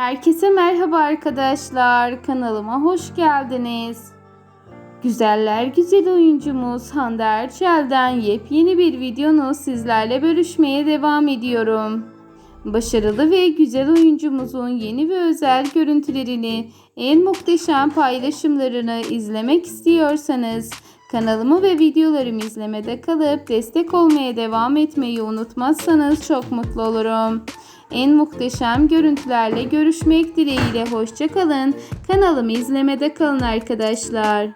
Herkese merhaba arkadaşlar. Kanalıma hoş geldiniz. Güzeller güzel oyuncumuz Hande Erçel'den yepyeni bir videonu sizlerle bölüşmeye devam ediyorum. Başarılı ve güzel oyuncumuzun yeni ve özel görüntülerini, en muhteşem paylaşımlarını izlemek istiyorsanız kanalımı ve videolarımı izlemede kalıp destek olmaya devam etmeyi unutmazsanız çok mutlu olurum. En muhteşem görüntülerle görüşmek dileğiyle hoşçakalın. Kanalımı izlemede kalın arkadaşlar.